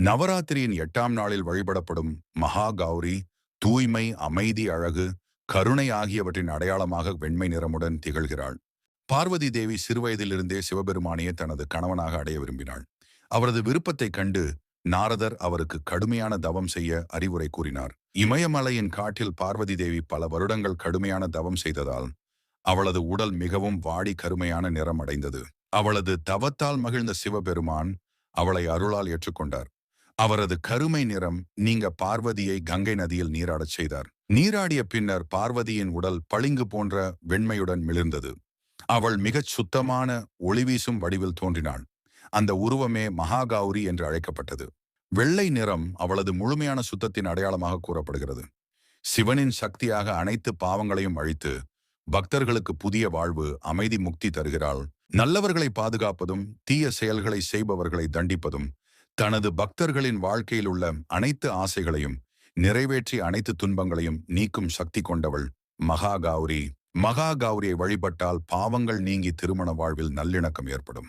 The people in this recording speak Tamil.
நவராத்திரியின் எட்டாம் நாளில் வழிபடப்படும் மகா கௌரி தூய்மை அமைதி அழகு கருணை ஆகியவற்றின் அடையாளமாக வெண்மை நிறமுடன் திகழ்கிறாள். பார்வதி தேவி சிறுவயதிலிருந்தே சிவபெருமானையே தனது கணவனாக அடைய விரும்பினாள். அவரது விருப்பத்தைக் கண்டு நாரதர் அவருக்கு கடுமையான தவம் செய்ய அறிவுரை கூறினார். இமயமலையின் காட்டில் பார்வதி தேவி பல வருடங்கள் கடுமையான தவம் செய்ததால் அவளது உடல் மிகவும் வாடி கருமையான நிறம் அடைந்தது. அவளது தவத்தால் மகிழ்ந்த சிவபெருமான் அவளை அருளால் ஏற்றுக்கொண்டார். அவரது கருமை நிறம் நீங்க பார்வதியை கங்கை நதியில் நீராடச் செய்தார். நீராடிய பின்னர் பார்வதியின் உடல் பளிங்கு போன்ற வெண்மையுடன் மிளிர்ந்தது. அவள் மிகச் சுத்தமான ஒளிவீசும் வடிவில் தோன்றினாள். அந்த உருவமே மகாகௌரி என்று அழைக்கப்பட்டது. வெள்ளை நிறம் அவளது முழுமையான சுத்தத்தின் அடையாளமாக கூறப்படுகிறது. சிவனின் சக்தியாக அனைத்து பாவங்களையும் அழித்து பக்தர்களுக்கு புதிய வாழ்வு அமைதி முக்தி தருகிறாள். நல்லவர்களை பாதுகாப்பதும் தீய செயல்களை செய்பவர்களை தண்டிப்பதும் தனது பக்தர்களின் வாழ்க்கையில் உள்ள அனைத்து ஆசைகளையும் நிறைவேற்றி அனைத்து துன்பங்களையும் நீக்கும் சக்தி கொண்டவள் மகா கௌரி. மகா கௌரியை வழிபட்டால் பாவங்கள் நீங்கி திருமண வாழ்வில் நல்லிணக்கம் ஏற்படும்.